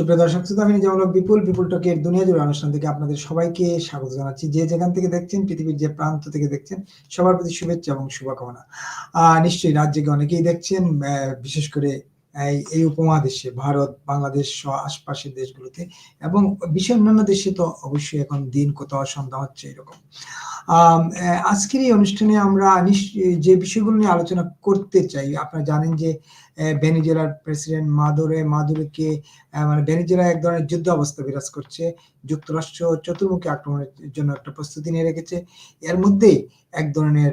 সুপ্রিয় দর্শক শ্রোতা আমি নিজেমূলক বিপুল বিপুল টকের দুনিয়া জুড়ে অনুষ্ঠান থেকে আপনাদের সবাইকে স্বাগত জানাচ্ছি। যে যেখান থেকে দেখছেন, পৃথিবীর যে প্রান্ত থেকে দেখছেন, সবার প্রতি শুভেচ্ছা এবং শুভকামনা। আহ নিশ্চয়ই রাজ্যকে অনেকেই দেখছেন বিশেষ করে এই উপমহাদেশে, ভারত, বাংলাদেশ সহ আশপাশের দেশগুলোতে এবং বিশ্বের অন্যান্য দেশে তো অবশ্যই এখন দিন কোথাও সন্ধ্যা হচ্ছে এরকম। আজকের এই অনুষ্ঠানে আমরা যে বিষয়গুলো নিয়ে আলোচনা করতে চাই, আপনারা জানেন যে ভেনিজুয়েলার প্রেসিডেন্ট মাদুরে, মাদুরেকে মানে ভেনিজেলা এক ধরনের যুদ্ধ অবস্থা বিরাজ করছে। যুক্তরাষ্ট্র চতুর্মুখী আক্রমণের জন্য একটা প্রস্তুতি নিয়ে রেখেছে। এর মধ্যেই এক ধরনের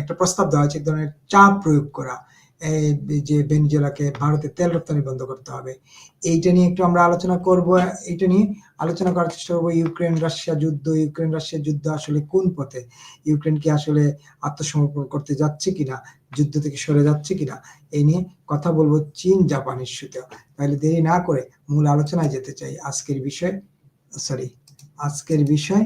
একটা প্রস্তাব দেওয়া হয়েছে, এক ধরনের চাপ প্রয়োগ করা। যে ভেনিজুয়েলাকে ভারতে তেল রপ্তানি বন্ধ করতে হবে, এইটা নিয়ে একটু আমরা আলোচনা করব। এইটা নিয়ে আলোচনা করার চেষ্টা করব, ইউক্রেন রাশিয়া যুদ্ধ, ইউক্রেন রাশিয়া যুদ্ধ আসলে কোন পথে? ইউক্রেন কি আসলে আত্মসমর্পণ করতে যাচ্ছে কিনা? যুদ্ধ থেকে সরে যাচ্ছে কিনা? এই নিয়ে কথা বলব চীন জাপান ইস্যুতে। তাহলে দেরি না করে মূল আলোচনায় যেতে চাই। আজকের বিষয় সরি আজকের বিষয়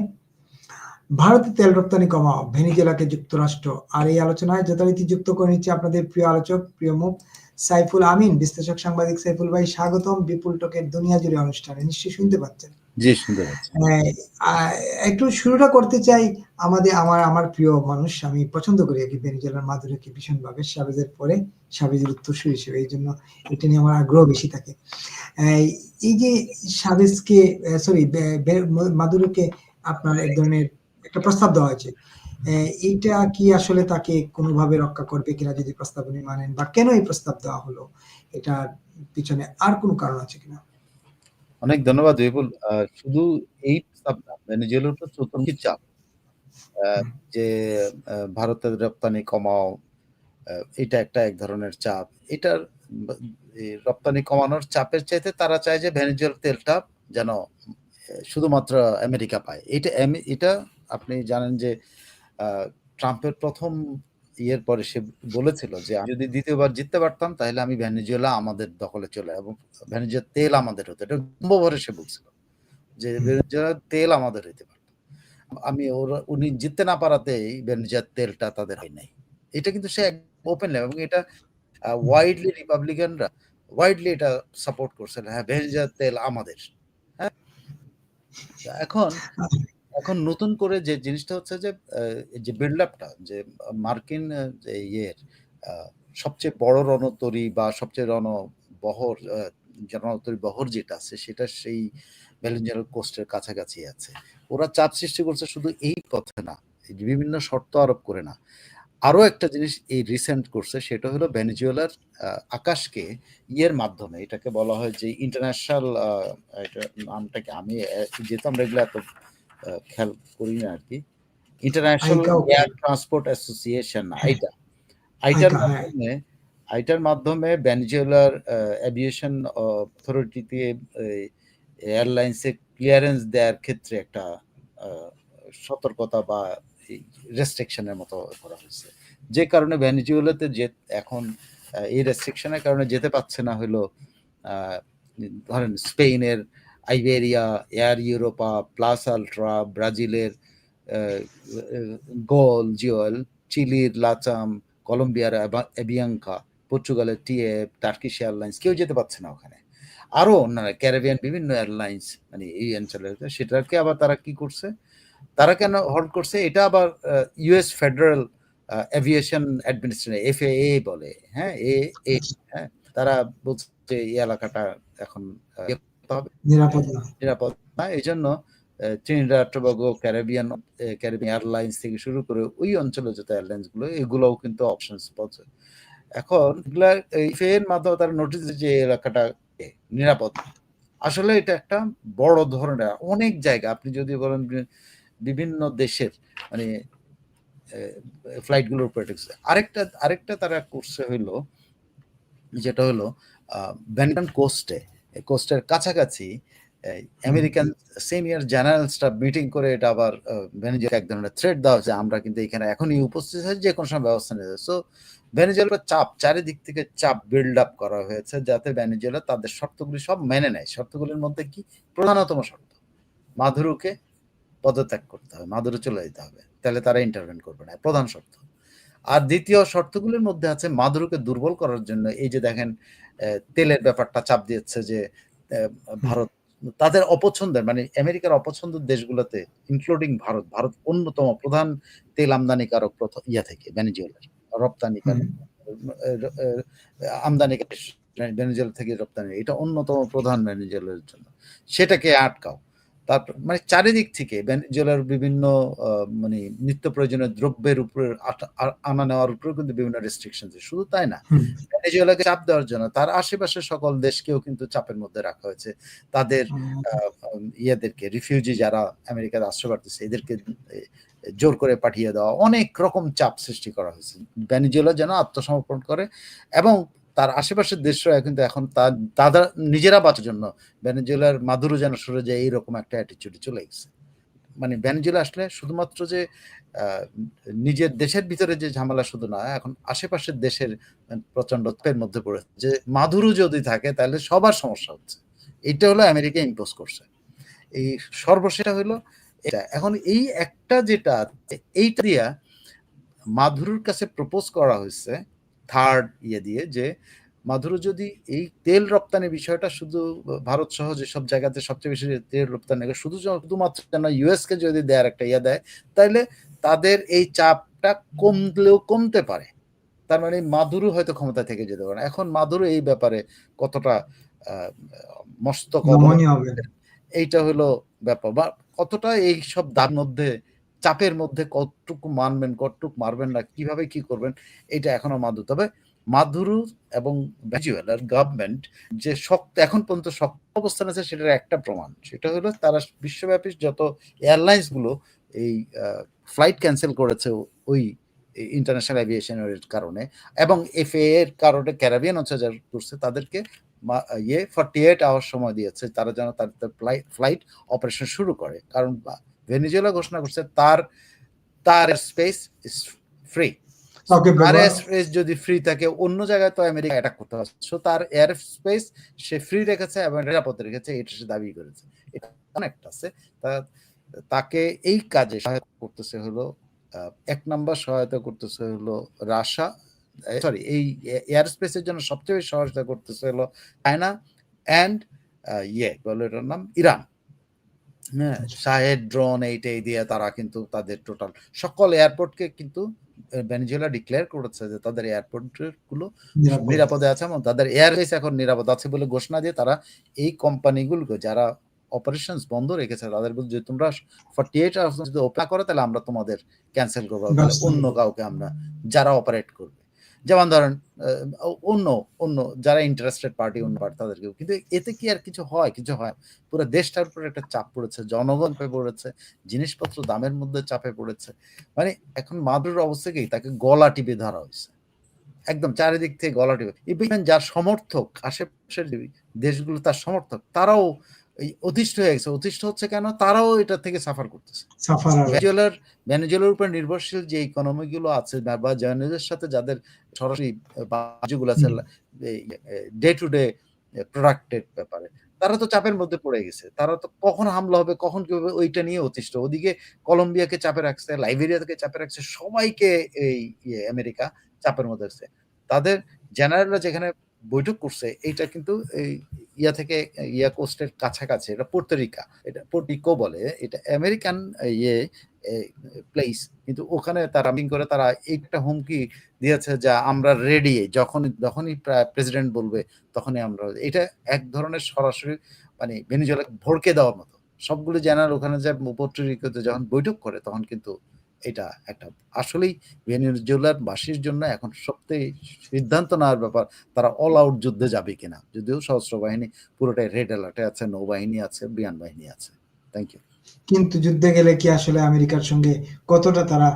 ভারতে তেল রপ্তানি কমাও। ভেনিজুয়েলাকে যুক্তরাষ্ট্র। আর এই আলোচনায় যথারীতি যুক্ত করে নিচ্ছে আপনাদের প্রিয় আলোচক প্রিয় মুখ সাইফুল আমিন। বিশ্লেষক সাংবাদিক সাইফুল ভাই স্বাগতম। বিপুল টকের দুনিয়া জুড়ে অনুষ্ঠানে। নিশ্চয়ই শুনতে পাচ্ছেন। জি শুনতে পাচ্ছি। আহ, আহ, একটু শুরুটা করতে চাই আমাদের আমার আমার প্রিয় মানুষ। আমি পছন্দ করি আর কি ভেনিজুয়েলার মাদুরকে ভীষণভাবে। সাবেজের পরে সাবেজের উত্তরসূরি হিসেবে। এই জন্য এটা নিয়ে আমার আগ্রহ বেশি থাকে। এই যে সাবেজকে সরি মাদুরোকে আপনার এক ধরনের একটা প্রস্তাব দেওয়া হয়েছে। এইটা কি আসলে তাকে কোনোভাবে রক্ষা করবে কিনা যদি প্রস্তাব উনি মানেন? বা কেন এই প্রস্তাব দেওয়া হলো? এটার পিছনে আর কোনো কারণ আছে কিনা? অনেক ধন্যবাদ আহ, শুধু এই চাপ না ভেনেজুয়েলার উপর চতুর্মুখী চাপ? যে ভারতের রপ্তানি কমাও এটা একটা এক ধরনের চাপ। এটার রপ্তানি কমানোর চাপের চাইতে তারা চায় যে ভেনেজুয়েলার তেলটা যেন শুধুমাত্র আমেরিকা পায়। এটা এটা আপনি জানেন যে ট্রাম্পের প্রথম ইয়ের পরে সে বলেছিল যে আমি যদি দ্বিতীয়বার জিততে পারতাম তাহলে আমি ভেনেজুয়েলা আমাদের দখলে চলে এবং ভেনেজুয়েলার তেল আমাদের হতো। এটা ভরে সে বলছিল যে হুম। তেল আমাদের হইতে পারত। আমি ওরা উনি জিততে না পারাতেই ভেনেজুয়েলার তেলটা তাদের হয় নাই। এটা কিন্তু সে ওপেন এবং এটা ওয়াইডলি রিপাবলিকানরা ওয়াইডলি এটা সাপোর্ট করছে হ্যাঁ ভেনেজুয়েলার তেল আমাদের। হ্যাঁ? এখন এখন নতুন করে যে জিনিসটা হচ্ছে যে যে বিল্ড আপটা যে মার্কিন যে ইয়ের সবচেয়ে বড় রণতরী বা সবচেয়ে রণ বহর রণতরী বহর যেটা আছে, সেটা সেই ভ্যালেঞ্জার কোস্টের কাছাকাছি আছে। ওরা চাপ সৃষ্টি করছে শুধু এই পথে না বিভিন্ন শর্ত আরোপ করে না। আরও একটা জিনিস এই রিসেন্ট করছে, সেটা হলো ভেনেজুয়েলার আকাশকে ইয়ের মাধ্যমে, এটাকে বলা হয় যে ইন্টারন্যাশনাল এটা নামটাকে আমি যেহেতু আমরা এগুলো এত খেয়াল করি না আর কি। ইন্টারন্যাশনাল এয়ার ট্রান্সপোর্ট অ্যাসোসিয়েশন আইটা। আইটার হ্যাঁ। মাধ্যমে আইটার মাধ্যমে ভেনেজুয়েলার অ্যাভিয়েশন অথরিটিতে এয়ারলাইন্সে ক্লিয়ারেন্স দেওয়ার ক্ষেত্রে একটা সতর্কতা বা রেস্ট্রিকশনের মতো করা হয়েছে। যে কারণে ভেনেজুয়েলাতে যে এখন এই রেস্ট্রিকশনের কারণে যেতে পারছে না হলো আহ, ধরেন স্পেনের Iberia Air Europa Plus Ultra ব্রাজিলের গোল জিওয়েল চিলির লাচাম কলম্বিয়ার এবিয়াঙ্কা পর্তুগালের টিএফ টার্কিশ এয়ারলাইন্স কেউ যেতে পারছে না ওখানে। আরও অন্যান্য ক্যারিবিয়ান বিভিন্ন এয়ারলাইন্স মানে এই অঞ্চলের সেটাকে আবার তারা কি করছে? তারা কেন হল্ড করছে? এটা আবার US Federal Aviation Administration F A বলে হ্যাঁ? এ এ হ্যাঁ? তারা বলছে এই এলাকাটা এখন করতে হবে নিরাপদ না। এই জন্য টবাগো ক্যারিবিয়ান ক্যারিবিয়ান এয়ারলাইন্স থেকে শুরু করে ওই অঞ্চলে যত এয়ারলাইন্সগুলো এগুলোও কিন্তু অপশনস পাচ্ছে। এখন এগুলা ফের মাধ্যমে তারা নোটিস যে এলাকাটা নিরাপদ আসলে এটা একটা বড় ধরনের অনেক জায়গা আপনি যদি বলেন বিভিন্ন দেশের মানে ফ্লাইটগুলোর উপরে আরেকটা আরেকটা তারা করছে হইল যেটা হলো ব্যান্টন কোস্টে কোস্টের কাছাকাছি American senior general staff meeting করে এটা আবার ভেনেজুয়েলা এক ধরনের থ্রেড দেওয়া হচ্ছে আমরা কিন্তু এখানে এখনই উপস্থিত হয়েছি, যে কোনো সময় ব্যবস্থা নিতে সো ভেনেজুয়েলার চাপ, চারিদিক থেকে চাপ বিল্ড আপ করা হয়েছে, যাতে ভেনেজুয়েলা তাদের শর্তগুলি সব মেনে নেয়। শর্তগুলির মধ্যে কি? প্রধানতম শর্ত মাধুরুকে পদত্যাগ করতে হবে, মাদুরে চলে যেতে হবে। তাহলে তারা ইন্টারভেন করবে না, প্রধান শর্ত। আর দ্বিতীয় শর্তগুলির মধ্যে আছে মাদুরুকে দুর্বল করার জন্য। এই যে দেখেন তেলের ব্যাপারটা চাপ দিচ্ছে যে ভারত তাদের অপছন্দের মানে আমেরিকার অপছন্দের দেশগুলোতে ইনক্লুডিং ভারত ভারত অন্যতম প্রধান তেল আমদানিকারক প্রথম ইয়া থেকে ভেনেজুয়েলার রপ্তানিকারক আমদানিকার ভেনেজুয়েলা থেকে রপ্তানি এটা অন্যতম প্রধান ভেনেজুয়েলার জন্য। সেটাকে আটকাও। তারপর মানে চারিদিক থেকে ভেনেজুয়েলার বিভিন্ন মানে নিত্য প্রয়োজনীয় দ্রব্যের উপরে আনা নেওয়ার উপরে কিন্তু বিভিন্ন রেস্ট্রিকশন শুধু তাই না ভেনেজুয়েলাকে চাপ দেওয়ার জন্য তার আশেপাশের সকল দেশকেও কিন্তু চাপের মধ্যে রাখা হয়েছে। তাদের ইয়েদেরকে রিফিউজি যারা আমেরিকাতে আশ্রয় পাচ্ছে এদেরকে জোর করে পাঠিয়ে দেওয়া অনেক রকম চাপ সৃষ্টি করা হয়েছে। ভেনেজুয়েলা যেন আত্মসমর্পণ করে এবং তার আশেপাশের দেশরা কিন্তু এখন তার দাদা নিজেরা বাঁচার জন্য ভেনেজুয়েলার মাদুরো যেন সরে যায়, এইরকম একটা অ্যাটিচিউডে চলে গেছে। মানে ভেনেজুয়েলা আসলে শুধুমাত্র যে নিজের দেশের ভিতরে যে ঝামেলা শুধু না, এখন আশেপাশের দেশের প্রচণ্ড মধ্যে পড়েছে যে মাদুরু যদি থাকে তাহলে সবার সমস্যা হচ্ছে। এটা হলো আমেরিকা ইম্পোজ করছে। এই সর্বশেষটা হলো এটা। এখন এই একটা যেটা এইটা দিয়া মাধুরুর কাছে প্রপোজ করা হয়েছে থার্ড ইয়ে দিয়ে যে মাধুরু যদি এই তেল রপ্তানি বিষয়টা শুধু ভারত সহ যেসব জায়গাতে সবচেয়ে বেশি তেল রপ্তানি শুধু শুধুমাত্র যেন ইউএস কে যদি দেওয়ার একটা ইয়ে দেয় তাহলে তাদের এই চাপটা কমলেও কমতে পারে। তার মানে মাধুরু হয়তো ক্ষমতা থেকে যেতে পারে। এখন মাধুরু এই ব্যাপারে কতটা আহ, মস্তক এইটা হলো ব্যাপার। বা কতটা এই সব দার মধ্যে চাপের মধ্যে কতটুকু মানবেন, কতটুকু মারবেন না, কীভাবে কি করবেন, এটা এখনও মাদুর। তবে মাধুরু এবং ভেজুয়ালার গভর্নমেন্ট যে শক্ত, এখন পর্যন্ত শক্ত অবস্থান আছে, সেটার একটা প্রমাণ। সেটা হলো তারা বিশ্বব্যাপী যত এয়ারলাইন্সগুলো এই ফ্লাইট ক্যান্সেল করেছে ওই ইন্টারন্যাশনাল এভিয়েশনের কারণে এবং এফএ এর কারণে ক্যারাবিয়ান অঞ্চল যারা করছে তাদেরকে ইয়ে ফর্টি এইট আওয়ার সময় দিয়েছে, তারা যেন তাদের ফ্লাইট অপারেশন শুরু করে। কারণ ভেনেজুয়েলা ঘোষণা করছে তার তার স্পেস ইজ ফ্রি তার স্পেস যদি ফ্রি থাকে অন্য জায়গায় তো আমেরিকা অ্যাটাক করতে পারছে সো তার এয়ার স্পেস সে ফ্রি রেখেছে এবং নিরাপদ রেখেছে এটা সে দাবি করেছে। এটা অনেকটা আছে তাকে এই কাজে সহায়তা করতেছে হলো এক নাম্বার সহায়তা করতেছে হলো রাশা সরি এই এয়ার স্পেসের জন্য সবচেয়ে বেশি সহায়তা করতেছে হলো চায়না অ্যান্ড ইয়ে বলো এটার নাম ইরান। হ্যাঁ শাহেদ ড্রোন এইটাই দিয়ে তারা কিন্তু তাদের টোটাল সকল এয়ারপোর্টকে কিন্তু ভেনেজুয়েলা ডিক্লেয়ার করেছে যে তাদের এয়ারপোর্টগুলো নিরাপদে আছে। এবং তাদের এখন নিরাপদ আছে বলে ঘোষণা দিয়ে তারা এই কোম্পানিগুলোকে যারা অপারেশন বন্ধ রেখেছে তাদের বলছে যে তোমরা ফর্টি এইট আওয়ার্স যদি ওপেন করো তাহলে আমরা তোমাদের ক্যান্সেল করব। অন্য কাউকে আমরা যারা অপারেট করবে। যেমন ধরেন অন্য অন্য যারা ইন্টারেস্টেড পার্টি অন্য পার্টি তাদেরকেও। কিন্তু এতে কি আর কিছু হয়? কিছু হয়? পুরো দেশটার উপরে একটা চাপ পড়েছে, জনগণ চাপে পড়েছে, জিনিসপত্র দামের মধ্যে চাপে পড়েছে। মানে এখন মাদুর অবস্থা কি? তাকে গলা টিপে ধরা হয়েছে। একদম চারিদিক থেকে গলা টিপে। ইভেন যার সমর্থক, আশেপাশের দেশগুলো তার সমর্থক, তারাও অতিষ্ঠ হয়ে গেছে। অতিষ্ঠ হচ্ছে কেন? তারাও এটা থেকে সাফার করতেছে। ভেনেজুয়েলার ভেনেজুয়েলার উপর নির্ভরশীল যে ইকোনমি গুলো আছে বা- জর্নালিস্টের সাথে যাদের সরাসরি বাণিজ্যগুলো আছে ডে টু ডে প্রোডাক্টের ব্যাপারে তারা তো চাপের মধ্যে পড়ে গেছে। তারা তো কখন হামলা হবে কখন কি হবে ওইটা নিয়ে অতিষ্ঠ। ওদিকে কলম্বিয়াকে চাপে রাখছে লাইবেরিয়াকে চাপে রাখছে সবাইকে এই ইয়ে আমেরিকা চাপের মধ্যে রাখছে তাদের জেনারেলরা যেখানে বৈঠক করছে, এইটা কিন্তু এই ইয়া থেকে, ইয়া কোস্টের কাছাকাছি, এটা পোর্তরিকা এটা পোর্টিকো বলে, এটা আমেরিকান ইয়ে প্লেস কিন্তু ওখানে তারা মিটিং করে, তারা একটা হুমকি দিয়েছে যা আমরা রেডি যখন যখনই প্রেসিডেন্ট বলবে, তখনই আমরা, এটা এক ধরনের সরাসরি মানে ভেনিজুয়েলা ভড়কে দেওয়ার মতো। সবগুলো জেনারেল ওখানে যে পোর্টোরিকোতে যখন বৈঠক করে, তখন কিন্তু এটা একটা আসলেই ভেনিজুয়েলার বাসীর জন্য এখন সবথেকে সিদ্ধান্ত নেওয়ার ব্যাপার তারা অল আউট যুদ্ধে যাবে কিনা। যদিও সশস্ত্র বাহিনী পুরোটাই রেড অ্যালার্টে আছে নৌবাহিনী আছে বিমান বাহিনী আছে। থ্যাংক ইউ কিন্তু যুদ্ধে গেলে কি আসলে আমেরিকার সঙ্গে কতটা তারা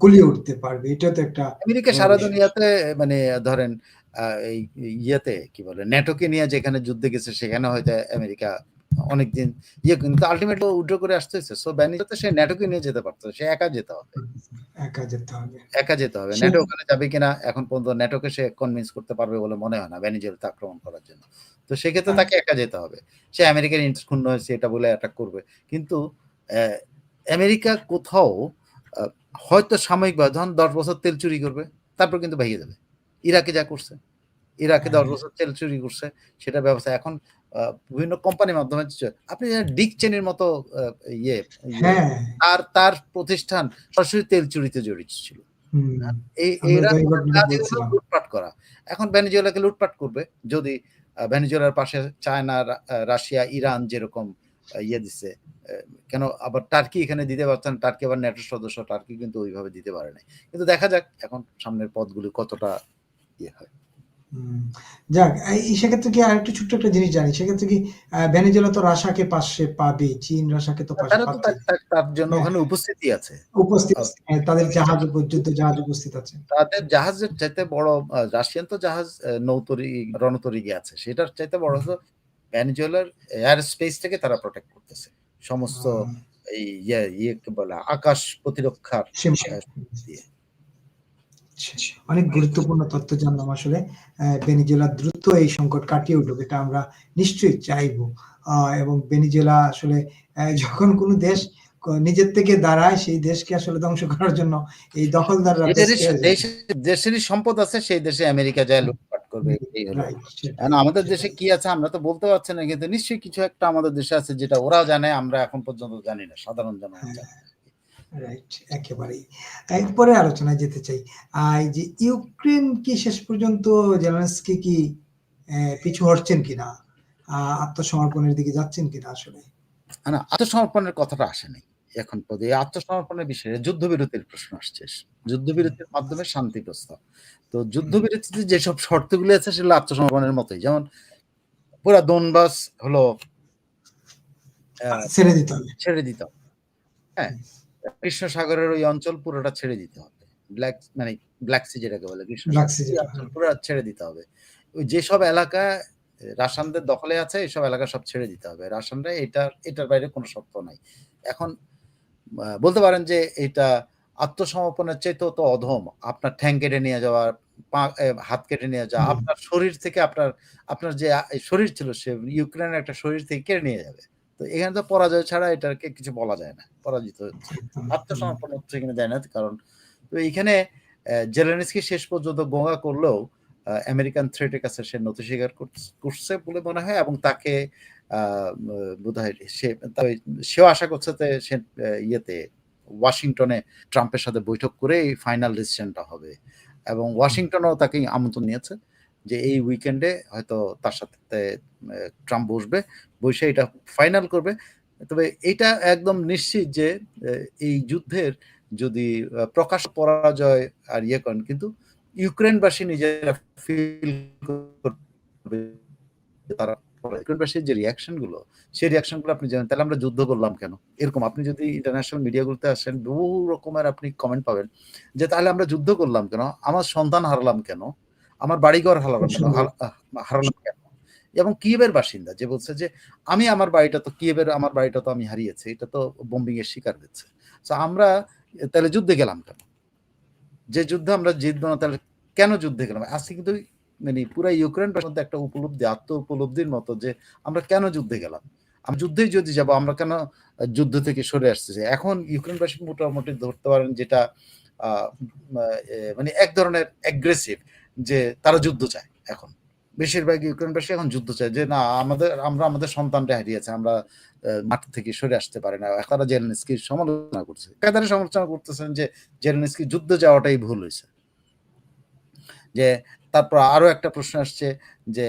কুলিয়ে উঠতে পারবে? এটা তো একটা আমেরিকা সারা দুনিয়াতে মানে ধরেন আহ, এই ইয়েতে কি বলে নেটোকে নিয়ে যেখানে যুদ্ধে গেছে সেখানে হয়তো আমেরিকা অনেকদিন। ইয়ে কিন্তু আলটিমেট উইড্র করে আসতেছে সো ব্যানিজতে সে নেটোকে নিয়ে যেতে পারতো। সে একা যেতে হবে। একা যেতে হবে। একা যেতে হবে। নেটো ওখানে যাবে কিনা এখন পর্যন্ত নেটোকে সে কনভিন্স করতে পারবে বলে মনে হয় না ভেনিজুয়েলাতে আক্রমণ করার জন্য। তো সেক্ষেত্রে হ্যাঁ। তাকে একা যেতে হবে। সে আমেরিকার ইন্টারেস্ট ক্ষুণ্ণ হয়েছে এটা বলে অ্যাটাক করবে। কিন্তু আমেরিকা কোথাও হয়তো সাময়িকভাবে ধরুন দশ বছর তেল চুরি করবে তারপর কিন্তু ভেঙে যাবে ইরাকে যা করছে। ইরাকে দশ হ্যাঁ। বছর তেল চুরি করছে সেটা ব্যবস্থা। এখন বিভিন্ন কোম্পানির মাধ্যমে আপনি ডিক চেনির মতো ইয়ে ইয়ে, হ্যাঁ। তার প্রতিষ্ঠান সরাসরি তেল চুরিতে জড়িত ছিল। এরা বলছিলাম। লুটপাট করা। এখন ভেনেজুয়েলাকে লুটপাট করবে যদি ভেনেজুয়েলার পাশে চায়না রাশিয়া ইরান যেরকম ইয়ে দিচ্ছে কেন আবার টার্কি এখানে দিতে পারছেন টার্কি আবার ন্যাটো সদস্য টার্কি কিন্তু ওইভাবে দিতে পারে নাই। কিন্তু দেখা যাক এখন সামনের পদগুলি কতটা ইয়ে হয়। যাক এই সেক্ষেত্রে কি আরেকটু ছোট্ট একটা জিনিস জানি সেক্ষেত্রে কি ভেনেজুয়েলা তো রাশাকে পাশে পাবে চীন রাশাকে তো পাশে পাচ্ছে তার- জন্য হ্যাঁ। ওখানে উপস্থিতি আছে। উপস্থিত হ্যাঁ, তাদের জাহাজ যুদ্ধ জাহাজ উপস্থিত আছে। তাদের জাহাজের চাইতে বড় রাশিয়ান তো জাহাজ নৌতরি রণতরী আছে সেটার চাইতে বড় হলো ভ্যানিজুয়েলার এয়ার স্পেসটাকে তারা প্রোটেক্ট করতেছে। সমস্ত এই ইয়ে ইয়ে বলে আকাশ প্রতিরক্ষার। দিয়ে। অনেক গুরুত্বপূর্ণ তথ্য জানলাম আসলে ভেনেজুয়েলা দ্রুত এই সংকট কাটিয়ে উঠুক এটা আমরা নিশ্চয়ই চাইব। এবং ভেনেজুয়েলা আসলে যখন কোনো দেশ নিজের থেকে দাঁড়ায় সেই দেশকে আসলে ধ্বংস করার জন্য এই দখলদাররা দেশেরই সম্পদ আছে সেই দেশে আমেরিকা যায় লুটপাট করবে এই আমাদের দেশে কি আছে আমরা তো বলতে পারছি না কিন্তু নিশ্চয়ই কিছু একটা আমাদের দেশে আছে যেটা ওরা জানে আমরা এখন পর্যন্ত জানি না সাধারণ জনগণ জানে। না। রাইট একেবারেই। এরপরে আলোচনায় যেতে চাই। এই যে ইউক্রেন কি শেষ পর্যন্ত জেলেনস্কি কি পিছু হটছেন কিনা? আত্মসমর্পণের দিকে যাচ্ছেন কিনা আসলে? না আত্মসমর্পণের কথাটা আসেনি এখন এই আত্মসমর্পণের বিষয়ে যুদ্ধবিরতির প্রশ্ন আসছে। যুদ্ধবিরতির মাধ্যমে শান্তি প্রস্তাব। তো যুদ্ধবিরতিতে যেসব শর্তগুলি আছে সেগুলো আত্মসমর্পণের মতোই। যেমন পুরা দোনবাস হলো ছেড়ে দিতে হবে। ছেড়ে দিতে হবে। হ্যাঁ কৃষ্ণ সাগরের ওই অঞ্চল পুরোটা ছেড়ে দিতে হবে। ব্ল্যাক মানে ব্ল্যাক সি যেটাকে বলে কৃষ্ণ Black অঞ্চল পুরো ছেড়ে দিতে হবে। ওই যেসব এলাকা রাশানদের দখলে আছে এইসব এলাকা সব ছেড়ে দিতে হবে। রাশানরা এটার এটার বাইরে কোনো শর্ত নাই। এখন বলতে পারেন যে এটা আত্মসমর্পণের চাইতেও তো অধম। আপনার ঠ্যাং কেটে নিয়ে যাওয়া পা হাত কেটে নিয়ে যাওয়া আপনার শরীর থেকে আপনার আপনার যে শরীর ছিল সে ইউক্রেনের একটা শরীর থেকে কেড়ে নিয়ে যাবে। তো এখানে তো পরাজয় ছাড়া এটাকে কিছু বলা যায় না পরাজিত হচ্ছে। আত্মসমর্পণ হচ্ছে কিনা যায় না কারণ তো এইখানে জেলেনিসকি শেষ পর্যন্ত বোঙা করলেও আমেরিকান থ্রেটের কাছে সে নথি স্বীকার করছে বলে মনে হয় এবং তাকে বোধ হয় সে সেও আশা করছে যে সে ইয়েতে ওয়াশিংটনে ট্রাম্পের সাথে বৈঠক করে এই ফাইনাল ডিসিশনটা হবে। এবং ওয়াশিংটনও তাকে আমন্ত্রণ নিয়েছে। যে এই উইকেন্ডে হয়তো তার সাথে ট্রাম্প বসবে, বসে এটা ফাইনাল করবে। তবে এটা একদম নিশ্চিত যে এই যুদ্ধের যদি প্রকাশ পরাজয় আর ইয়ে করেন, কিন্তু ইউক্রেনবাসী নিজেরা ফিল করবে তারা, ইউক্রেনবাসীর যে রিয়াকশনগুলো, সেই রিয়াকশনগুলো আপনি জানেন, তাহলে আমরা যুদ্ধ করলাম কেন? এরকম আপনি যদি ইন্টারন্যাশনাল মিডিয়াগুলোতে আসেন, বহু রকমের আপনি কমেন্ট পাবেন যে তাহলে আমরা যুদ্ধ করলাম কেন? আমার সন্তান হারালাম কেন? আমার বাড়িঘর হারালাম হারালাম কেন এবং কিয়েবের বাসিন্দা যে বলছে যে আমি আমার বাড়িটা তো কিয়েবের আমার বাড়িটা তো আমি হারিয়েছি এটা তো বোম্বিং এর শিকার হচ্ছে তো আমরা তাহলে যুদ্ধে গেলাম কেন? যে যুদ্ধে আমরা জিতবো না তাহলে কেন যুদ্ধে গেলাম? আজকে কিন্তু মানে পুরো ইউক্রেন মধ্যে একটা উপলব্ধি আত্ম উপলব্ধির মতো যে আমরা কেন যুদ্ধে গেলাম? আমি যুদ্ধেই যদি যাব আমরা কেন যুদ্ধ থেকে সরে আসতেছি এখন ইউক্রেনবাসী মোটামুটি ধরতে পারেন যেটা মানে এক ধরনের অ্যাগ্রেসিভ যে তারা যুদ্ধ চায় এখন। বেশিরভাগ ইউক্রেনবাসী এখন যুদ্ধ চায় যে, না, আমাদের, আমরা আমাদের সন্তানটা হারিয়েছে, আমরা মাঠ থেকে সরে আসতে পারি না। তারা জেলেনস্কির সমালোচনা করছে। কাতারে সমালোচনা করতেছেন যে, জেলেনস্কি যুদ্ধ যাওয়াটাই ভুল হয়েছে। যে তারপর আরও একটা প্রশ্ন আসছে যে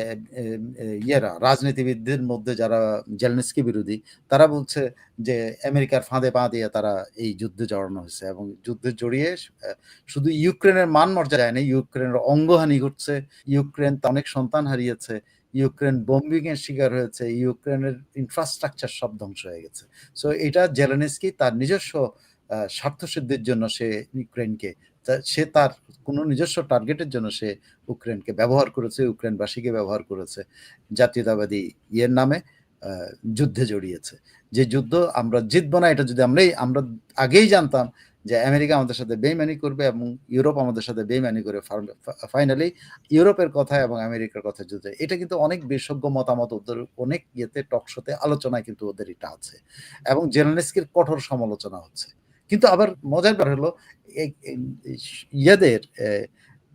ইয়েরা রাজনীতিবিদদের মধ্যে যারা জেলেনস্কি বিরোধী তারা বলছে যে আমেরিকার ফাঁদে পা দিয়ে তারা এই যুদ্ধে জড়ানো হয়েছে এবং যুদ্ধে জড়িয়ে শুধু ইউক্রেনের মান মর্যাদা যায়নি ইউক্রেনের অঙ্গহানি ঘটছে ইউক্রেন তা অনেক সন্তান হারিয়েছে ইউক্রেন বোম্বিং এর শিকার হয়েছে ইউক্রেনের ইনফ্রাস্ট্রাকচার সব ধ্বংস হয়ে গেছে। সো এটা জেলেনস্কি তার নিজস্ব আহ, স্বার্থ সিদ্ধির জন্য সে ইউক্রেনকে সে তার কোনো নিজস্ব টার্গেটের জন্য সে ইউক্রেনকে ব্যবহার করেছে ইউক্রেনবাসীকে ব্যবহার করেছে। জাতীয়তাবাদী ইয়ের নামে যুদ্ধে জড়িয়েছে। যে যুদ্ধ আমরা জিতবো না, এটা যদি আমরাই, আমরা আগেই জানতাম যে আমেরিকা আমাদের সাথে বেইমানি করবে এবং ইউরোপ আমাদের সাথে বেইমানি করে ফাইনালি ইউরোপের কথা এবং আমেরিকার কথা যুদ্ধ এটা কিন্তু অনেক বিশেষজ্ঞ মতামত, ওদের অনেক ইয়েতে টকশোতে আলোচনায় কিন্তু ওদের এটা আছে। এবং জেলেনস্কির কঠোর সমালোচনা হচ্ছে। কিন্তু আবার মজার ব্যাপার হলো ইয়েদের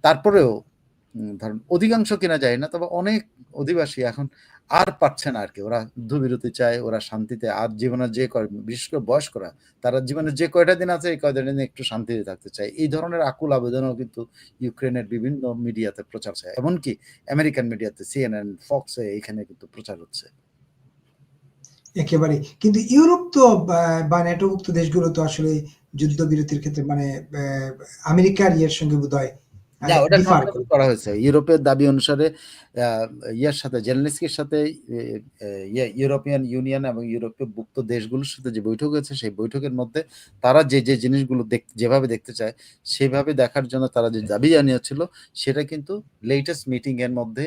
তারপরেও ধরেন অধিকাংশ কিনা যায় না, তবে অনেক অধিবাসী এখন আর পারছে না আর কি ওরা যুদ্ধবিরতি চায়, ওরা শান্তিতে আর জীবনে যে কয়, বিশেষ করে বয়স্করা, তারা জীবনে যে কয়টা দিন আছে, এই কয়টা দিন একটু শান্তিতে থাকতে চায়। এই ধরনের আকুল আবেদনও কিন্তু ইউক্রেনের বিভিন্ন মিডিয়াতে প্রচার চায়। এমনকি আমেরিকান মিডিয়াতে, সিএনএন, ফক্সে এখানে কিন্তু প্রচার হচ্ছে। একেবারে কিন্তু ইউরোপ তো বা- ন্যাটোভুক্ত দেশগুলো তো আসলে যুদ্ধ যুদ্ধবিরতির ক্ষেত্রে মানে আমেরিকার ইয়ের সঙ্গে বোধ হয় না ওটা ডিফার কমপ্লিট করা। হয়েছে। ইউরোপের দাবি অনুসারে ইয়ের সাথে জেলনিস্কির সাথে ইয়ে, ইউরোপিয়ান ইউনিয়ন এবং ইউরোপীয় ভুক্ত দেশগুলোর সাথে যে বৈঠক হয়েছে সেই বৈঠকের মধ্যে তারা যে যে জিনিসগুলো যেভাবে দেখতে চায় সেভাবে দেখার জন্য তারা যে দাবি জানিয়েছিল সেটা কিন্তু লেটেস্ট মিটিং এর মধ্যে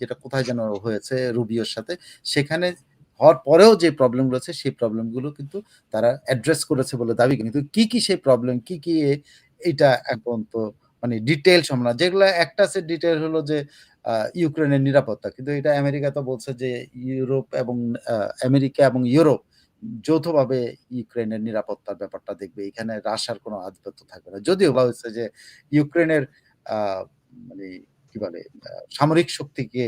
যেটা কোথায় যেন হয়েছে রুবিওর সাথে সেখানে হওয়ার পরেও যে প্রবলেমগুলো আছে সেই প্রবলেমগুলো কিন্তু তারা অ্যাড্রেস করেছে বলে দাবি কিন্তু কি কি সেই প্রবলেম কি কি এটা এখন তো মানে ডিটেল সম্মান যেগুলো একটা আছে ডিটেল হলো যে ইউক্রেনের নিরাপত্তা। কিন্তু এটা আমেরিকা তো বলছে যে, ইউরোপ এবং আমেরিকা এবং ইউরোপ যৌথভাবে ইউক্রেনের নিরাপত্তার ব্যাপারটা দেখবে। এখানে রাশিয়ার কোনো আধিপত্য থাকবে না। যদিও বলা হচ্ছে যে, ইউক্রেনের মানে কি বলে সামরিক শক্তিকে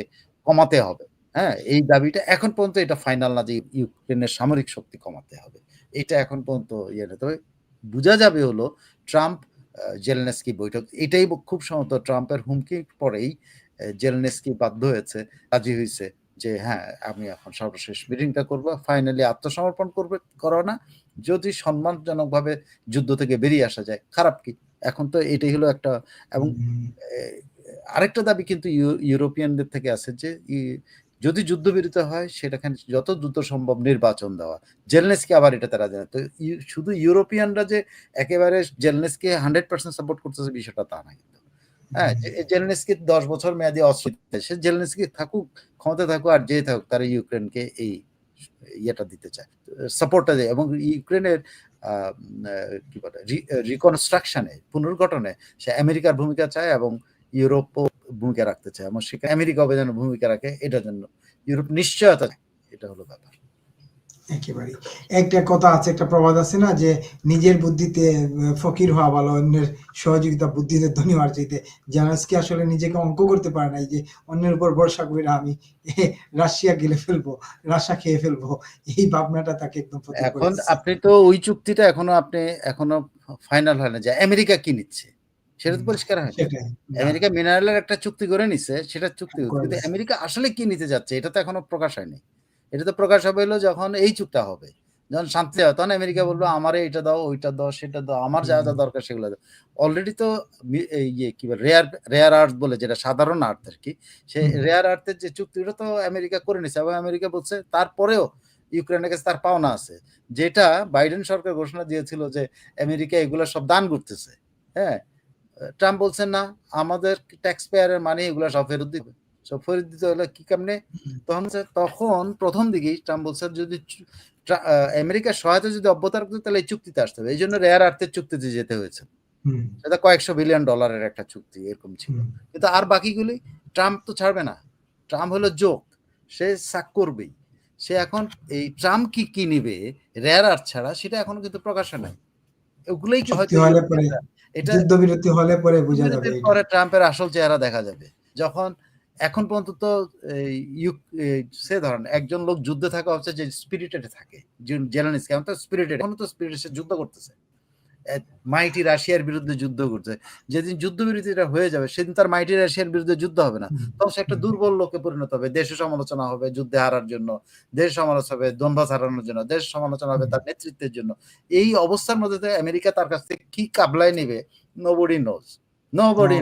কমাতে হবে। হ্যাঁ এই দাবিটা এখন পর্যন্ত এটা ফাইনাল না যে ইউক্রেনের সামরিক শক্তি কমাতে হবে। এটা এখন পর্যন্ত ইয়ে না তবে বোঝা যাবে হলো ট্রাম্প জেলেনস্কি বৈঠক এটাই খুব সম্ভবত ট্রাম্পের হুমকির পরেই জেলেনস্কি বাধ্য হয়েছে রাজি হয়েছে যে হ্যাঁ আমি এখন সর্বশেষ মিটিংটা করব ফাইনালি আত্মসমর্পণ করবে করো না। যদি সম্মানজনকভাবে যুদ্ধ থেকে বেরিয়ে আসা যায় খারাপ কি? এখন তো এটাই হলো একটা এবং আরেকটা দাবি কিন্তু ইউরোপিয়ানদের থেকে আছে যে ই- যদি যুদ্ধবিরতি হয় সেটাখানে যত দ্রুত সম্ভব নির্বাচন দেওয়া। জেলনেসকে আবার এটা তারা জানে। তো শুধু ইউরোপিয়ানরা যে একেবারে জেলনেসকে হান্ড্রেড পার্সেন্ট সাপোর্ট করতেছে বিষয়টা তা না কিন্তু। হ্যাঁ জেলনেসকি দশ বছর মেয়াদী অস্ত্র সে জেলনেসকি থাকুক ক্ষমতা থাকুক আর যে থাকুক তারা ইউক্রেনকে এই ইয়েটা দিতে চায় সাপোর্টটা দেয়। এবং ইউক্রেনের কি বলে রিকনস্ট্রাকশনে পুনর্গঠনে সে আমেরিকার ভূমিকা চায় এবং ইউরোপও ভূমিকা রাখতে চায় এবং সেখানে আমেরিকা যেন ভূমিকা রাখে এটার জন্য। ইউরোপ নিশ্চয়তা এটা হলো ব্যাপার। একেবারে একটা কথা আছে একটা প্রবাদ আছে না যে নিজের বুদ্ধিতে ফকির হওয়া ভালো অন্যের সহযোগিতা বুদ্ধিতে ধনী হওয়ার চাইতে। জানাসকি আসলে নিজেকে অঙ্ক করতে পারে নাই যে অন্যের উপর ভরসা করে না আমি রাশিয়া গেলে ফেলব রাশা খেয়ে ফেলব এই ভাবনাটা তাকে একদম এখন আপনি তো ওই চুক্তিটা এখনও আপনি এখনও ফাইনাল হয় না যে আমেরিকা কি নিচ্ছে? সেটা তো পরিষ্কার হয় আমেরিকা মিনারেলের একটা চুক্তি করে নিছে সেটা চুক্তি কিন্তু আমেরিকা আসলে কি নিতে যাচ্ছে এটা তো এখনও প্রকাশ হয়নি। এটা তো প্রকাশ হবে হলো যখন এই চুক্তি হবে। যখন শান্তি হবে তখন আমেরিকা বলব আমার এইটা দাও ওইটা দাও সেটা দাও আমার যা যা দরকার সেগুলো দাও। অলরেডি তো এই ইয়ে কি বলে রেয়ার রেয়ার আর্থ বলে যেটা সাধারণ আর্থ আর কি সেই রেয়ার আর্থের যে চুক্তিটা তো আমেরিকা করে নিছে এবং আমেরিকা বলছে তারপরেও ইউক্রেনের কাছে তার পাওনা আছে। যেটা বাইডেন সরকার ঘোষণা দিয়েছিল যে আমেরিকা এগুলো সব দান করতেছে হ্যাঁ? ট্রাম্প বলছেন না আমাদের ট্যাক্স পেয়ারের মানে এগুলো সব ফেরত দিবে। সব ফেরত দিতে হলে কি কেমনে? তখন তখন প্রথম দিকেই ট্রাম্প বলছে যদি আমেরিকার সহায়তা যদি অব্যাহত রাখতে তাহলে এই চুক্তিতে আসতে হবে। এই জন্য রেয়ার আর্থের চুক্তিতে যেতে হয়েছে। সেটা কয়েকশো বিলিয়ন ডলারের একটা চুক্তি এরকম ছিল। কিন্তু আর বাকিগুলি ট্রাম্প তো ছাড়বে না। ট্রাম্প হলো জোক। সে সাক করবেই। সে এখন এই ট্রাম্প কি কি নিবে রেয়ার আর্থ ছাড়া সেটা এখনও কিন্তু প্রকাশে নাই। ওগুলোই কি হয়তো এটা যুদ্ধবিরতি হলে পরে বোঝা যাবে পরে ট্রাম্পের আসল চেহারা দেখা যাবে। যখন এখন পর্যন্ত তো এই সে ধরেন একজন লোক যুদ্ধে থাকা হচ্ছে যে স্পিরিটেড থাকে জেলানিস কেমন তো স্পিরিটেড এখন তো স্পিরিটেড যুদ্ধ করতেছে। মাইটি রাশিয়ার বিরুদ্ধে যুদ্ধ করছে। যেদিন যুদ্ধবিরতিটা হয়ে যাবে সেদিন তার মাইটি রাশিয়ার বিরুদ্ধে যুদ্ধ হবে না। তখন সে একটা দুর্বল লোকে পরিণত হবে। দেশে সমালোচনা হবে যুদ্ধে হারার জন্য। দেশ সমালোচনা হবে দম্ভাস হারানোর জন্য। দেশ সমালোচনা হবে তার নেতৃত্বের জন্য। এই অবস্থার মধ্যে আমেরিকা তার কাছ থেকে কি কাবলায় নেবে? নোবডি নোজ নোবডি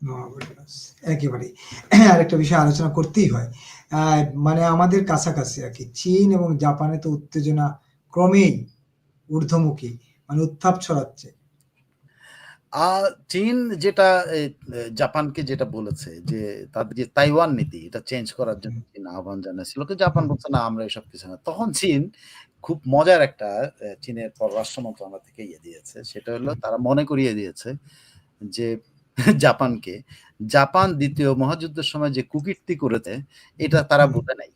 nobody আরেকটা বিষয় আলোচনা করতেই হয়। আহ, মানে আমাদের কাছাকাছি আর কি। চীন এবং জাপানে তো উত্তেজনা ক্রমেই ঊর্ধ্বমুখী। মানে উত্তাপ ছড়াচ্ছে। চীন যেটা জাপানকে যেটা বলেছে যে তাদের যে তাইওয়ান নীতি এটা চেঞ্জ করার জন্য চীন আহ্বান জানিয়েছিল। কিন্তু জাপান বলছে না আমরা এসব কিছু না। তখন চীন খুব মজার একটা চীনের পররাষ্ট্র মন্ত্রণালয় থেকে ইয়ে দিয়েছে। সেটা হলো তারা মনে করিয়ে দিয়েছে যে জাপানকে জাপান দ্বিতীয় মহাযুদ্ধের সময় যে কুকীর্তি করেছে এটা তারা। বুঝে নাই।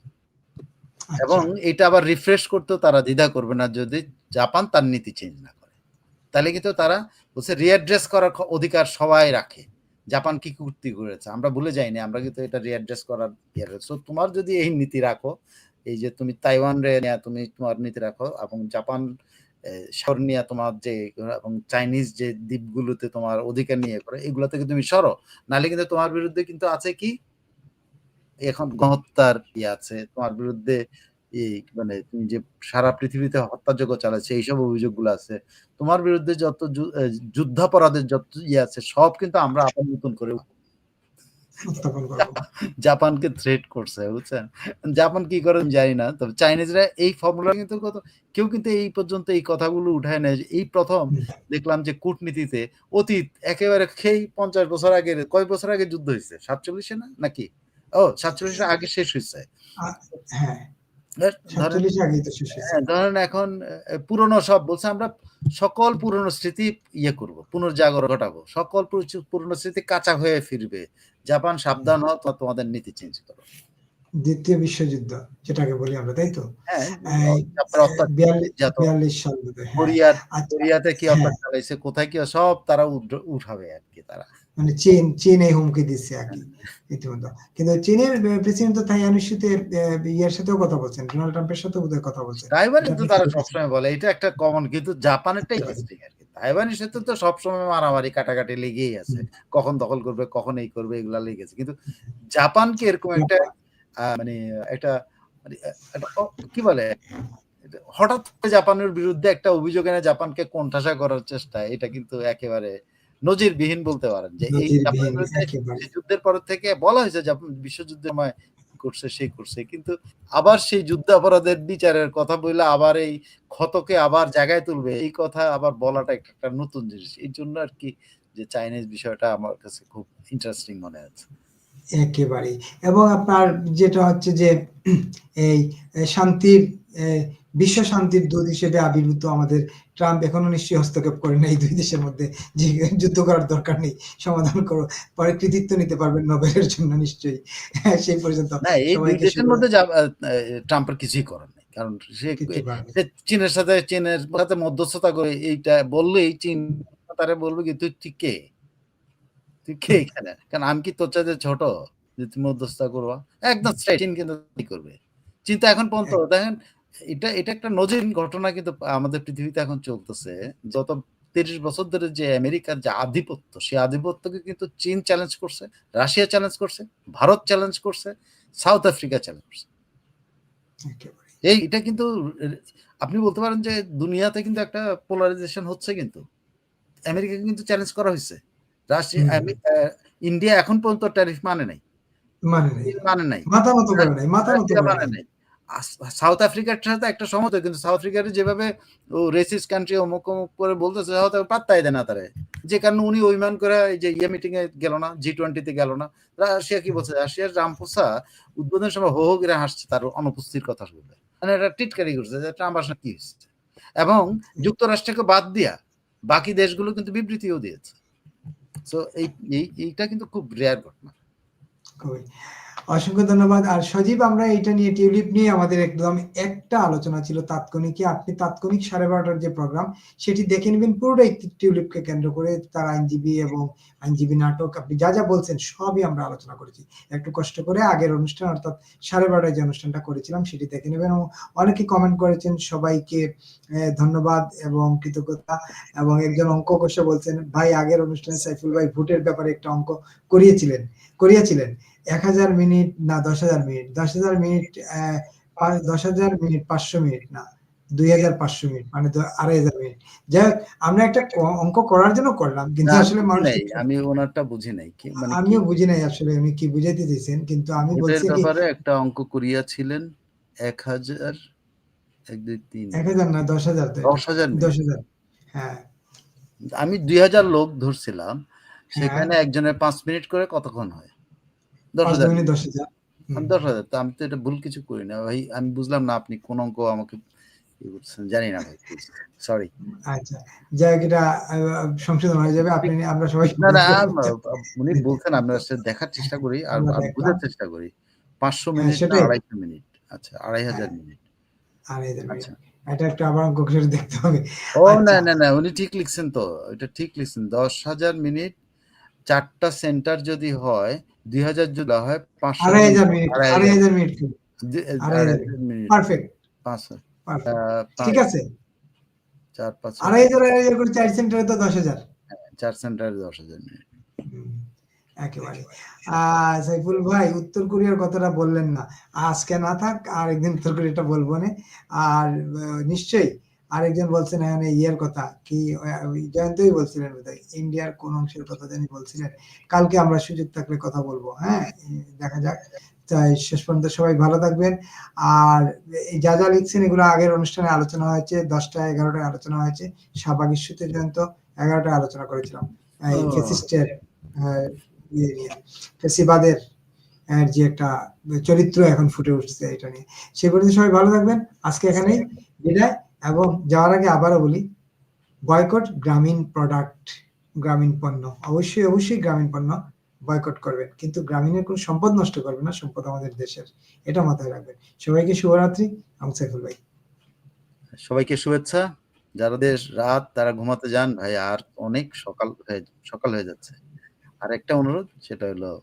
এবং এটা আবার রিফ্রেশ করতেও তারা দ্বিধা করবে না যদি জাপান তার নীতি চেঞ্জ না করে। তাহলে কিন্তু তারা বলছে রিঅ্যাড্রেস করার অধিকার সবাই রাখে। জাপান কি কূর্তি করেছে? আমরা ভুলে যাইনি, আমরা কিন্তু এটা রিঅ্যাড্রেস করার ইয়ে সো তোমার যদি এই নীতি রাখো, এই যে তুমি তাইওয়ান রে তুমি তোমার নীতি রাখো এবং জাপান শহর নিয়ে তোমার যে, এবং চাইনিজ যে দ্বীপগুলোতে তোমার অধিকার নিয়ে করে এগুলো থেকে তুমি সরো। নাহলে কিন্তু তোমার বিরুদ্ধে কিন্তু আছে কি? এখন গণহত্যার ইয়ে আছে তোমার বিরুদ্ধে মানে তুমি যে সারা পৃথিবীতে হত্যাযোগ্য চালাচ্ছে এইসব অভিযোগগুলো আছে। তোমার বিরুদ্ধে যত যুদ্ধাপরাধের যত ইয়ে আছে সব কিন্তু আমরা আবার নতুন করে জাপানকে থ্রেট করছে বুঝছেন? জাপান কি করে জানি না তবে চাইনিজরা এই ফর্মুলা কিন্তু কত কেউ কিন্তু এই পর্যন্ত এই কথাগুলো উঠায় নেয় এই প্রথম দেখলাম যে কূটনীতিতে অতীত একেবারে খেই পঞ্চাশ বছর আগে কয় বছর আগে যুদ্ধ হয়েছে? সাতচল্লিশে না? নাকি? ও সাতচল্লিশে আগে শেষ হয়েছে। হ্যাঁ। ধরেন এখন পুরনো সব বলছে আমরা সকল পুরনো স্মৃতি ইয়ে করব পুনর্জাগর ঘটাবো। সকল পুরনো স্মৃতি কাঁচা হয়ে ফিরবে। জাপান সাবধান হও তোমাদের নীতি চেঞ্জ করো। দ্বিতীয় বিশ্বযুদ্ধ যেটাকে বলি আমরা তাই তো? কোরিয়ার কোরিয়াতে কি অত্যাচার চালাইছে কোথায় কি সব তারা উঠাবে আর কি তারা। মানে চীন চীন এই হুমকি দিচ্ছে আর কি ইতিমধ্যে। কিন্তু চীনের প্রেসিডেন্ট তো তাইওয়ান ইস্যুতে ইয়ার সাথেও কথা বলছেন ডোনাল্ড ট্রাম্পের সাথেও বোধহয় কথা বলছেন। তাইওয়ান তো তারা সবসময় বলে এটা একটা কমন কিন্তু জাপানেরটাই ইন্টারেস্টিং আর কি। তাইওয়ান ইস্যুতে তো সবসময় মারামারি কাটাকাটি লেগেই আছে। কখন দখল করবে কখন এই করবে এগুলা লেগেছে। কিন্তু জাপানকে এরকম একটা মানে একটা মানে কি বলে? হঠাৎ জাপানের বিরুদ্ধে একটা অভিযোগ এনে জাপানকে কোণঠাসা করার চেষ্টা এটা কিন্তু একেবারে নজিরবিহীন বলতে পারেন যে এই যুদ্ধের পর থেকে বলা হয়েছে জাপান বিশ্বযুদ্ধের সময় করছে সেই করছে। কিন্তু আবার সেই যুদ্ধ অপরাধের বিচারের কথা বললে আবার এই ক্ষতকে আবার জায়গায় তুলবে। এই কথা আবার বলাটা একটা নতুন জিনিস। এই জন্য আর কি যে চাইনিজ বিষয়টা আমার কাছে খুব ইন্টারেস্টিং মনে হচ্ছে একেবারে এবং আপনার যেটা হচ্ছে যে এই শান্তির বিশ্ব শান্তির দূত হিসেবে আবির্ভূত আমাদের ট্রাম্প এখনও নিশ্চয়ই হস্তক্ষেপ করেন এই দুই দেশের মধ্যে যে যুদ্ধ করার দরকার নেই সমাধান করো। পরে কৃতিত্ব নিতে পারবেন নোবেলের জন্য নিশ্চয়ই। সেই পর্যন্ত না দেশের মধ্যে ট্রাম্পের কিছুই করার নেই। কারণ সে চীনের সাথে চীনের সাথে মধ্যস্থতা করে এইটা বললেই চীন তারে বলবে কি তুই ঠিক কে? তুই কে এখানে? কারণ আমি কি তোর চাইতে ছোট যে তুমি মধ্যস্থতা করবা? একদম চীন কিন্তু করবে। চিন্তা এখন পর্যন্ত দেখেন এটা এটা একটা নজির ঘটনা কিন্তু আমাদের পৃথিবীতে এখন চলতেছে। যত তিরিশ বছর ধরে যে আমেরিকার যে আধিপত্য সেই আধিপত্যকে কিন্তু চীন চ্যালেঞ্জ করছে রাশিয়া চ্যালেঞ্জ করছে ভারত চ্যালেঞ্জ করছে সাউথ আফ্রিকা চ্যালেঞ্জ করছে। এই এটা কিন্তু আপনি বলতে পারেন যে দুনিয়াতে কিন্তু একটা পোলারাইজেশন হচ্ছে কিন্তু। আমেরিকাকে কিন্তু চ্যালেঞ্জ করা হয়েছে। রাশিয়া ইন্ডিয়া এখন পর্যন্ত ট্যারিফ মানে নাই। মানে নাই। মানে নাই। মানে নাই। সাউথ আফ্রিকার সাথে একটা সময় কিন্তু সাউথ আফ্রিকার যেভাবে ও রেসিস কান্ট্রি অমুক অমুক করে বলতেছে সাউথ পাত্তাই দেয় না তারে। যে কারণে উনি ওইমান করে এই যে ইয়ে মিটিং এ গেল না জি টোয়েন্টিতে গেল না। রাশিয়া কি বলছে? রাশিয়ার রামপোসা উদ্বোধনের সময় হো করে হাসছে, তার অনুপস্থিতির কথা শুনবে। মানে এটা টিটকারি করছে যে ট্রাম্প আসলে কি হচ্ছে এবং যুক্তরাষ্ট্রকে বাদ দিয়া বাকি দেশগুলো কিন্তু বিবৃতিও দিয়েছে। তো এই এইটা কিন্তু খুব রেয়ার ঘটনা। অসংখ্য ধন্যবাদ। আর সজীব, আমরা এটা নিয়ে টিউলিপ নিয়ে আমাদের একদম একটা আলোচনা ছিল তাৎক্ষণিক আপনি তাৎক্ষণিক সাড়ে বারোটার যে প্রোগ্রাম সেটি দেখে নেবেন পুরোটাই টিউলিপকে কেন্দ্র করে। তার আইনজীবী এবং আইনজীবী নাটক, আপনি যা যা বলছেন সবই আমরা আলোচনা করেছি। একটু কষ্ট করে আগের অনুষ্ঠান, অর্থাৎ সাড়ে বারোটায় যে অনুষ্ঠানটা করেছিলাম, সেটি দেখে নেবেন। এবং অনেকে কমেন্ট করেছেন, সবাইকে ধন্যবাদ এবং কৃতজ্ঞতা। এবং একজন অঙ্ক কষে বলছেন, ভাই, আগের অনুষ্ঠানে সাইফুল ভাই ভোটের ব্যাপারে একটা অঙ্ক করিয়েছিলেন করিয়েছিলেন। এক হাজার মিনিট না দশ হাজার মিনিট। দশ হাজার মিনিট দশ হাজার মিনিট পাঁচশো মিনিট না দুই হাজার পাঁচশো মিনিট মানে আড়াই হাজার মিনিট। যাই হোক আমরা একটা অঙ্ক করার জন্য করলাম কিন্তু আসলে মানুষ আমি ওনারটা বুঝি নাই মানে আমিও বুঝি নাই আসলে উনি কি বুঝাইতে চাইছেন কিন্তু আমি বলছি একটা অঙ্ক করিয়াছিলেন এক হাজার এক দুই তিন। এক হাজার না দশ হাজার দশ হাজার দশ হাজার হ্যাঁ। আমি দুই হাজার লোক ধরছিলাম সেখানে একজনের পাঁচ মিনিট করে কতক্ষণ হয়? দশ হাজার। দশ হাজার। দশ তো আমি তো এটা ভুল কিছু করি না। ভাই আমি বুঝলাম না আপনি কোন অঙ্ক আমাকে জানি না ভাই সরি আচ্ছা যাই এটা সংশোধন হয়ে যাবে আপনি আমরা সবাই না না উনি বলছেন আমরা দেখার চেষ্টা করি আর বোঝার চেষ্টা করি। পাঁচশো মিনিট আড়াইশো মিনিট। আচ্ছা আড়াই হাজার মিনিট। আড়াই হাজার মিনিট। এটা একটা আবার অঙ্ক করে দেখতে হবে। ও না না না উনি ঠিক লিখছেন তো এটা ঠিক লিখছেন। দশ হাজার মিনিট চারটা সেন্টার যদি হয় দুই হাজার যদি হয় পাঁচশো আড়াই হাজার মিনিট। আড়াই হাজার। Minute perfect. ঠিক আছে। চার পাঁচ আড়াই হাজার আড়াই হাজার করে চার সেন্টারে তো দশ হাজার। চার সেন্টারে দশ হাজার মিনিট। একেবারে। আহ সাইফুল ভাই উত্তর কোরিয়ার কথাটা বললেন না। আজকে না থাক আর একদিন উত্তর কোরিয়াটা বলব না। আর নিশ্চয়ই আরেকজন বলছেন এখানে ইয়ের কথা কি জয়ন্তই বলছিলেন ইন্ডিয়ার কোন অংশের কথা জানি বলছিলেন। কালকে আমরা সুযোগ থাকলে কথা বলব হ্যাঁ দেখা যাক। তাই শেষ পর্যন্ত সবাই ভালো থাকবেন। আর এই যা যা লিখছেন এগুলো আগের অনুষ্ঠানে আলোচনা হয়েছে দশটা এগারোটায় আলোচনা হয়েছে শাহবাগ ইস্যুতে জয়ন্ত এগারোটায় আলোচনা করেছিলাম। এই ফেসিস্টের আহ, ইয়ে ফেসিবাদের আহ, যে একটা চরিত্র এখন ফুটে উঠছে এটা নিয়ে। সে পর্যন্ত সবাই ভালো থাকবেন। আজকে এখানেই বিদায়। এবং যাওয়ার আগে আবারও বলি বয়কট গ্রামীণ প্রোডাক্ট গ্রামীণ পণ্য। অবশ্যই অবশ্যই গ্রামীণ পণ্য বয়কট করবেন। কিন্তু গ্রামীণের কোনো সম্পদ নষ্ট করবেন না, সম্পদ আমাদের দেশের। এটা মাথায় রাখবেন। সবাইকে শুভরাত্রি এবং সাইফুল ভাই। সবাইকে শুভেচ্ছা। যারা দেশ রাত তারা ঘুমাতে যান, ভাই, আর অনেক সকাল সকাল হয়ে যাচ্ছে। আর একটা অনুরোধ, সেটা হলো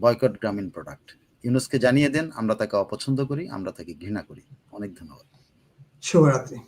বয়কট গ্রামীণ প্রোডাক্ট ইউনুসকে জানিয়ে দেন, আমরা তাকে অপছন্দ করি, আমরা তাকে ঘৃণা করি। অনেক ধন্যবাদ। शुभरात्री